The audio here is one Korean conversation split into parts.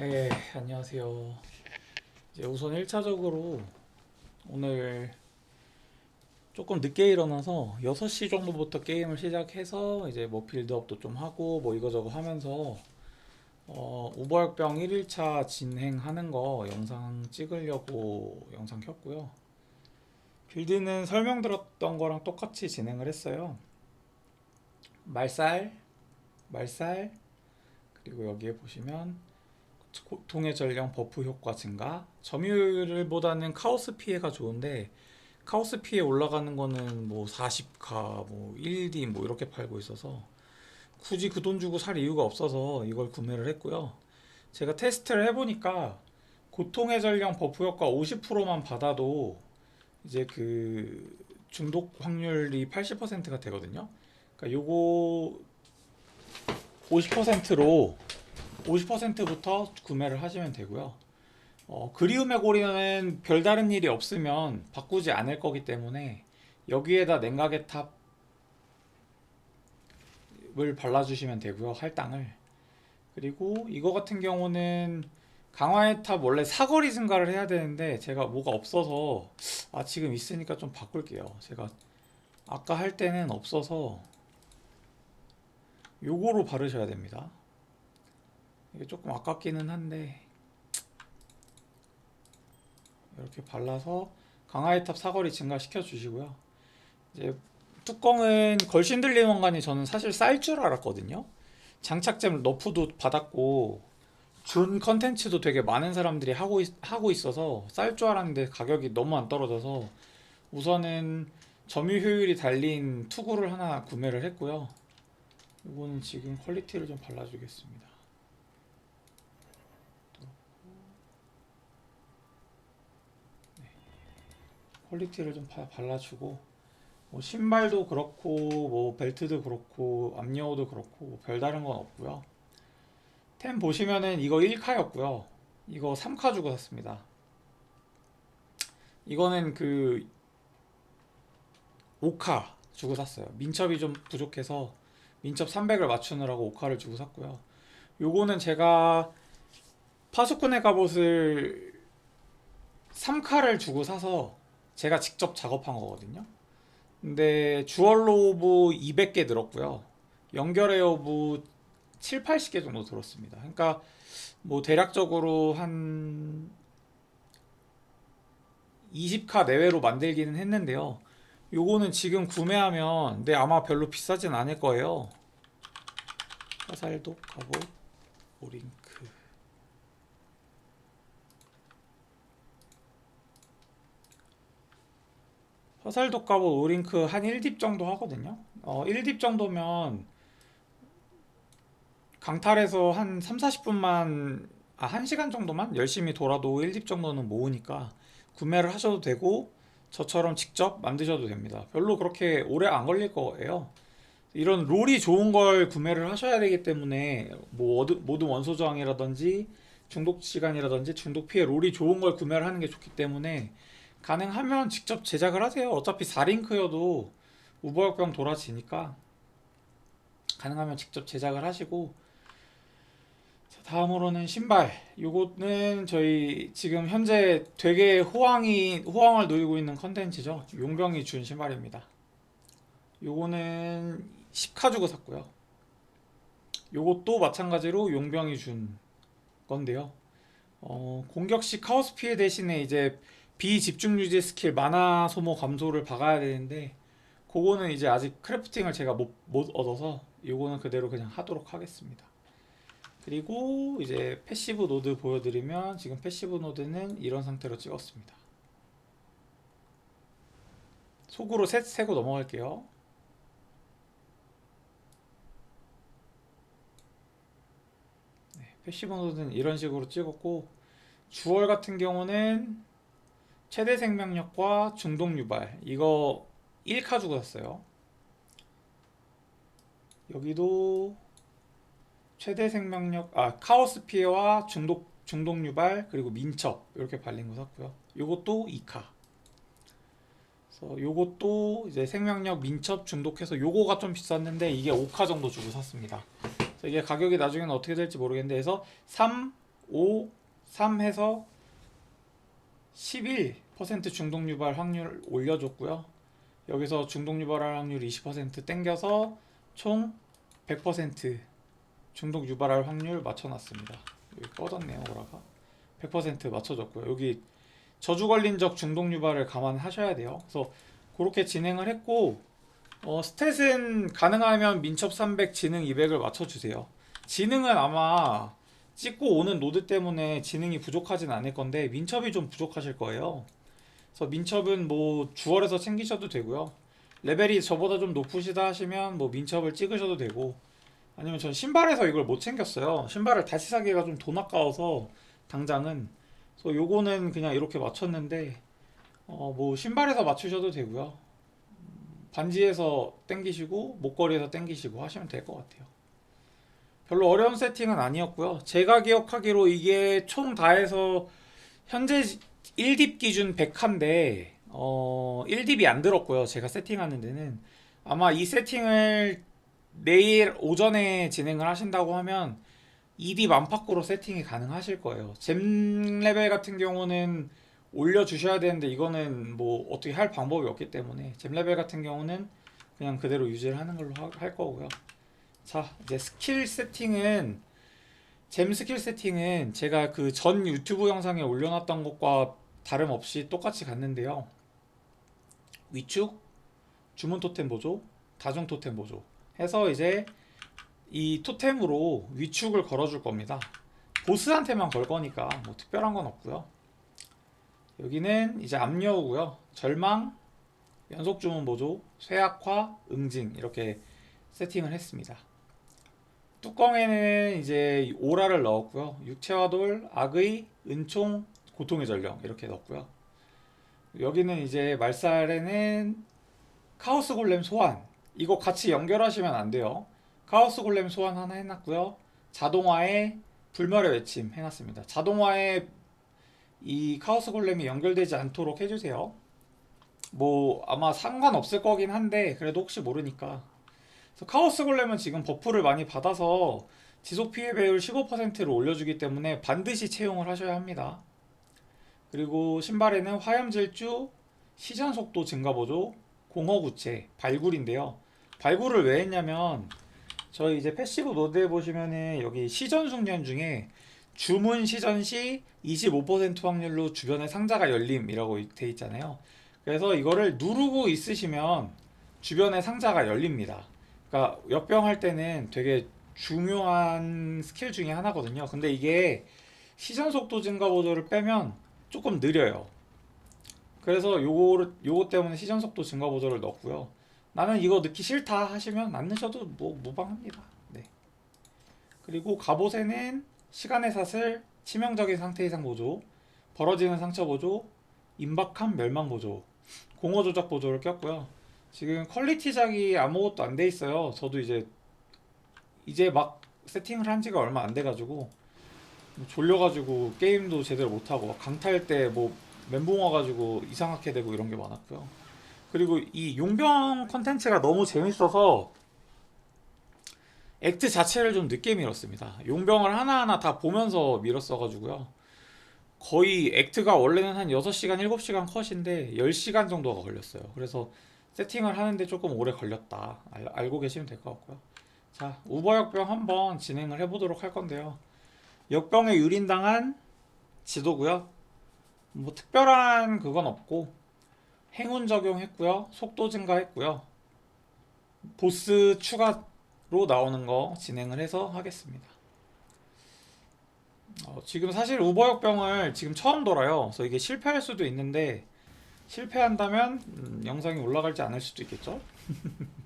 네, 안녕하세요. 이제 우선 1차적으로 오늘 조금 늦게 일어나서 6시 정도부터 게임을 시작해서 이제 뭐 빌드업도 좀 하고 뭐 이거저거 하면서 어, 우버역병 1일차 진행하는 거 영상 찍으려고 영상 켰고요. 빌드는 설명 들었던 거랑 똑같이 진행을 했어요. 말살, 말살, 그리고 여기에 보시면 고통의 전령 버프 효과 증가? 점유율보다는 카오스 피해가 좋은데 카오스 피해 올라가는 거는 뭐 40카 뭐 1D 뭐 이렇게 팔고 있어서 굳이 그 돈 주고 살 이유가 없어서 이걸 구매를 했고요. 제가 테스트를 해보니까 고통의 전령 버프 효과 50%만 받아도 이제 그 중독 확률이 80%가 되거든요. 그러니까 요거 50%로 50%부터 구매를 하시면 되고요. 어, 그리움의 고리는 별다른 일이 없으면 바꾸지 않을 거기 때문에 여기에다 냉각의 탑을 발라주시면 되고요. 할당을. 그리고 이거 같은 경우는 강화의 탑 원래 사거리 증가를 해야 되는데 제가 뭐가 없어서 아 지금 있으니까 좀 바꿀게요. 제가 아까 할 때는 없어서 요거로 바르셔야 됩니다. 이게 조금 아깝기는 한데 이렇게 발라서 강화의 탑 사거리 증가시켜 주시고요. 이제 뚜껑은 걸신들림 원간이 저는 사실 쌀 줄 알았거든요. 장착잼 너프도 받았고 준 컨텐츠도 되게 많은 사람들이 하고 있, 하고 있어서 쌀 줄 알았는데 가격이 너무 안 떨어져서 우선은 점유 효율이 달린 투구를 하나 구매를 했고요. 이거는 지금 퀄리티를 좀 발라주겠습니다. 퀄리티를 좀 바- 발라주고 뭐 신발도 그렇고 뭐 벨트도 그렇고 앞여우도 그렇고 뭐 별다른 건 없고요. 템 보시면은 이거 1카였고요. 이거 3카 주고 샀습니다. 이거는 그 5카 주고 샀어요. 민첩이 좀 부족해서 민첩 300을 맞추느라고 5카를 주고 샀고요. 요거는 제가 파수꾼의 갑옷을 3카를 주고 사서 제가 직접 작업한 거거든요. 근데 주얼로 오브 200개 들었고요. 연결의 오브 7, 80개 정도 들었습니다. 그러니까 뭐 대략적으로 한 20카 내외로 만들기는 했는데요. 요거는 지금 구매하면 근데 아마 별로 비싸진 않을 거예요. 화살도 가고 오링크 화살도 가고 오링크 한 1딥 정도 하거든요. 어, 1딥 정도면 강탈에서 한 3, 40분만 아, 1시간 정도만 열심히 돌아도 1딥 정도는 모으니까 구매를 하셔도 되고 저처럼 직접 만드셔도 됩니다. 별로 그렇게 오래 안 걸릴 거예요. 이런 롤이 좋은 걸 구매를 하셔야 되기 때문에 뭐 모든 원소 저항이라든지 중독 시간이라든지 중독 피해 롤이 좋은 걸 구매를 하는 게 좋기 때문에 가능하면 직접 제작을 하세요. 어차피 4링크여도 우버역병 돌아지니까 가능하면 직접 제작을 하시고 자, 다음으로는 신발. 요거는 저희 지금 현재 되게 호황이 호황을 누리고 있는 컨텐츠죠. 용병이 준 신발입니다. 요거는 10카 주고 샀고요. 요것도 마찬가지로 용병이 준 건데요. 어, 공격 시 카오스 피해 대신에 이제 비집중 유지 스킬 마나 소모 감소를 박아야 되는데 그거는 이제 아직 크래프팅을 제가 못, 못 얻어서 요거는 그대로 그냥 하도록 하겠습니다. 그리고 이제 패시브 노드 보여드리면 지금 패시브 노드는 이런 상태로 찍었습니다. 속으로 셋 세고 넘어갈게요. 네, 패시브 노드는 이런 식으로 찍었고 주얼 같은 경우는 최대 생명력과 중독 유발 이거 1카 주고 샀어요. 여기도 최대 생명력 아 카오스 피해와 중독 중독 유발 그리고 민첩 이렇게 발린 거 샀고요. 요것도 2카. 그래서 요것도 이제 생명력 민첩 중독해서 요거가 좀 비쌌는데 이게 5카 정도 주고 샀습니다. 이게 가격이 나중에는 어떻게 될지 모르겠는데 해서 3, 5, 3 해서 11% 중독 유발 확률 올려줬고요. 여기서 중독 유발할 확률 20% 땡겨서 총 100% 중독 유발할 확률 맞춰놨습니다. 여기 꺼졌네요, 오라가. 100% 맞춰줬고요. 여기 저주 걸린 적 중독 유발을 감안하셔야 돼요. 그래서 그렇게 진행을 했고 어, 스탯은 가능하면 민첩 300, 지능 200을 맞춰주세요. 지능은 아마 찍고 오는 노드 때문에 지능이 부족하진 않을 건데 민첩이 좀 부족하실 거예요. 그래서 민첩은 뭐 주얼에서 챙기셔도 되고요. 레벨이 저보다 좀 높으시다 하시면 뭐 민첩을 찍으셔도 되고 아니면 전 신발에서 이걸 못 챙겼어요. 신발을 다시 사기가 좀 돈 아까워서 당장은 그래서 요거는 그냥 이렇게 맞췄는데 어 뭐 신발에서 맞추셔도 되고요. 반지에서 땡기시고 목걸이에서 땡기시고 하시면 될 것 같아요. 별로 어려운 세팅은 아니었고요. 제가 기억하기로 이게 총 다 해서 현재 1딥 기준 100한데 어 1딥이 안 들었고요. 제가 세팅하는 데는 아마 이 세팅을 내일 오전에 진행을 하신다고 하면 2딥 안팎으로 세팅이 가능하실 거예요. 잼 레벨 같은 경우는 올려주셔야 되는데 이거는 뭐 어떻게 할 방법이 없기 때문에 잼 레벨 같은 경우는 그냥 그대로 유지를 하는 걸로 하- 할 거고요. 자 이제 스킬 세팅은 잼 스킬 세팅은 제가 그 전 유튜브 영상에 올려놨던 것과 다름없이 똑같이 갔는데요. 위축, 주문 토템 보조, 다중 토템 보조 해서 이제 이 토템으로 위축을 걸어줄 겁니다. 보스한테만 걸 거니까 뭐 특별한 건 없고요. 여기는 이제 압류고요. 절망, 연속 주문 보조, 쇠약화, 응징 이렇게 세팅을 했습니다. 뚜껑에는 이제 오라를 넣었고요. 육체화돌, 악의, 은총, 고통의 전령 이렇게 넣었고요. 여기는 이제 말살에는 카오스 골렘 소환 이거 같이 연결하시면 안 돼요. 카오스 골렘 소환 하나 해놨고요. 자동화에 불멸의 외침 해놨습니다. 자동화에 이 카오스 골렘이 연결되지 않도록 해주세요. 뭐 아마 상관없을 거긴 한데 그래도 혹시 모르니까. 그래서 카오스 골렘은 지금 버프를 많이 받아서 지속 피해 배율 15%를 올려주기 때문에 반드시 채용을 하셔야 합니다. 그리고 신발에는 화염 질주, 시전 속도 증가 보조, 공허 구체, 발굴인데요. 발굴을 왜 했냐면 저희 이제 패시브 노드에 보시면은 여기 시전 숙련 중에 주문 시전 시 25% 확률로 주변에 상자가 열림이라고 돼 있잖아요. 그래서 이거를 누르고 있으시면 주변에 상자가 열립니다. 그러니까 역병할 때는 되게 중요한 스킬 중에 하나거든요. 근데 이게 시전 속도 증가 보조를 빼면 조금 느려요. 그래서 요거 요거 때문에 시전 속도 증가 보조를 넣었고요. 나는 이거 넣기 싫다 하시면 안 넣으셔도 뭐 무방합니다. 네. 그리고 갑옷에는 시간의 사슬, 치명적인 상태 이상 보조, 벌어지는 상처 보조, 임박한 멸망 보조, 공허 조작 보조를 꼈고요. 지금 퀄리티작이 아무것도 안 돼 있어요. 저도 이제 이제 막 세팅을 한 지가 얼마 안 돼가지고 졸려가지고 게임도 제대로 못하고 강탈 때 뭐 멘붕 와가지고 이상하게 되고 이런 게 많았고요. 그리고 이 용병 컨텐츠가 너무 재밌어서 액트 자체를 좀 늦게 밀었습니다. 용병을 하나하나 다 보면서 밀었어가지고요. 거의 액트가 원래는 한 6시간, 7시간 컷인데 10시간 정도가 걸렸어요. 그래서 세팅을 하는데 조금 오래 걸렸다. 알, 알고 계시면 될 것 같고요. 자, 우버 역병 한번 진행을 해보도록 할 건데요. 역병에 유린당한 지도고요. 뭐 특별한 그건 없고 행운 적용했고요. 속도 증가했고요. 보스 추가로 나오는 거 진행을 해서 하겠습니다. 어, 지금 사실 우버 역병을 지금 처음 돌아요. 그래서 이게 실패할 수도 있는데 실패한다면 음, 영상이 올라갈지 않을 수도 있겠죠.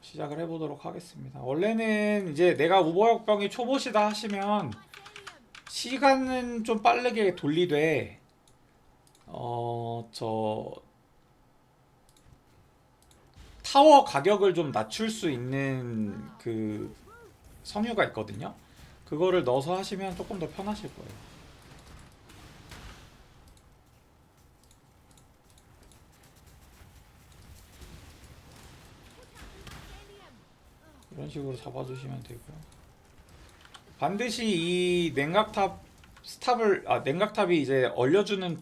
시작을 해보도록 하겠습니다. 원래는 이제 내가 우버 역병이 초보시다 하시면 시간은 좀 빠르게 돌리되 어 저 타워 가격을 좀 낮출 수 있는 그 섬유가 있거든요. 그거를 넣어서 하시면 조금 더 편하실 거예요. 이런 식으로 잡아주시면 되고요. 반드시 이 냉각탑 스탑을 아 냉각탑이 이제 얼려주는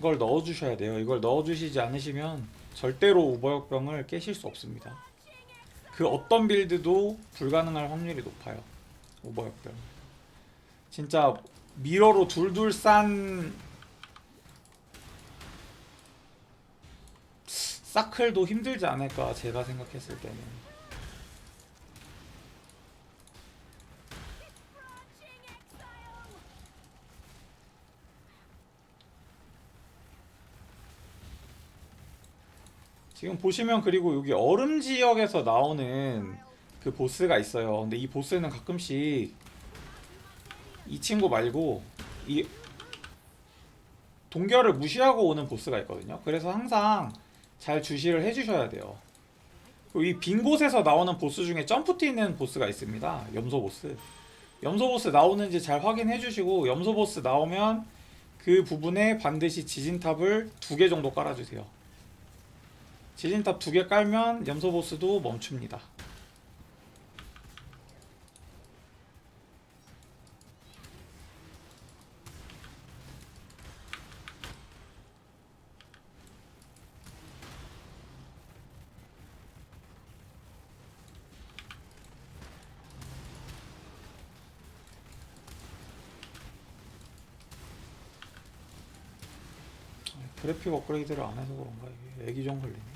걸 넣어주셔야 돼요. 이걸 넣어주시지 않으시면 절대로 우버역병을 깨실 수 없습니다. 그 어떤 빌드도 불가능할 확률이 높아요. 우버역병. 진짜 미러로 둘둘 싼 사클도 힘들지 않을까 제가 생각했을 때는. 지금 보시면 그리고 여기 얼음 지역에서 나오는 그 보스가 있어요. 근데 이 보스는 가끔씩 이 친구 말고 이 동결을 무시하고 오는 보스가 있거든요. 그래서 항상 잘 주시를 해주셔야 돼요. 이 빈 곳에서 나오는 보스 중에 점프 뛰는 보스가 있습니다. 염소 보스. 염소 보스 나오는지 잘 확인해 주시고 염소 보스 나오면 그 부분에 반드시 지진탑을 두 개 정도 깔아주세요. 지진탑 두 개 깔면 염소 보스도 멈춥니다. 그래픽 업그레이드를 안 해서 그런가 이게 애기 좀 걸리네.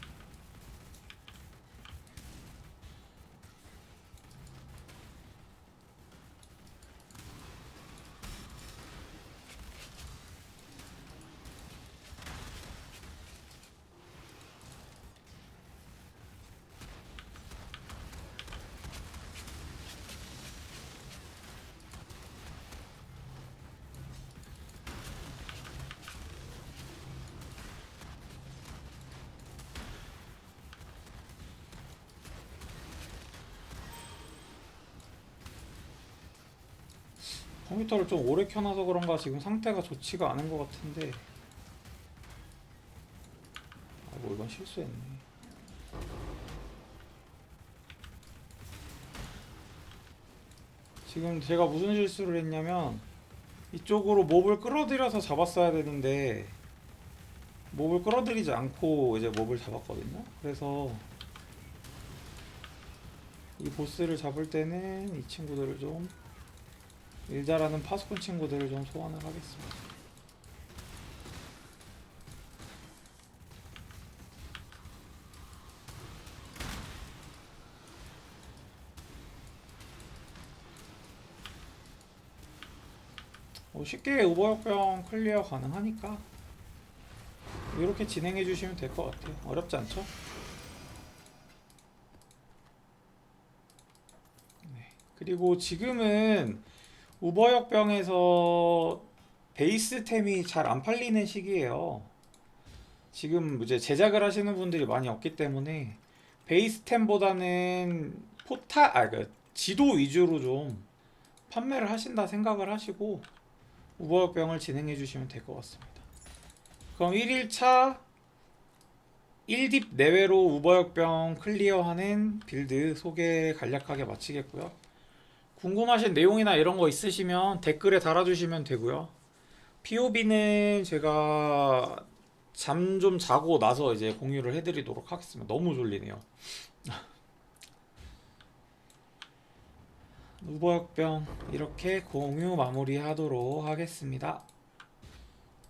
컴퓨터를 좀 오래 켜놔서 그런가 지금 상태가 좋지가 않은 것 같은데. 아이고 이건 실수했네. 지금 제가 무슨 실수를 했냐면 이쪽으로 몹을 끌어들여서 잡았어야 되는데 몹을 끌어들이지 않고 이제 몹을 잡았거든요. 그래서 이 보스를 잡을 때는 이 친구들을 좀 일 잘하는 파수꾼 친구들을 좀 소환을 하겠습니다. 뭐 쉽게 우버역병 클리어 가능하니까 이렇게 진행해 주시면 될 것 같아요. 어렵지 않죠? 네. 그리고 지금은 우버역병에서 베이스템이 잘 안 팔리는 시기예요. 지금 이제 제작을 하시는 분들이 많이 없기 때문에 베이스템보다는 포타 아 그 지도 위주로 좀 판매를 하신다 생각을 하시고 우버역병을 진행해 주시면 될 것 같습니다. 그럼 1일차 1딥 내외로 우버역병 클리어하는 빌드 소개 간략하게 마치겠고요. 궁금하신 내용이나 이런 거 있으시면 댓글에 달아주시면 되고요. POB는 제가 잠 좀 자고 나서 이제 공유를 해드리도록 하겠습니다. 너무 졸리네요. 우버역병 이렇게 공유 마무리하도록 하겠습니다.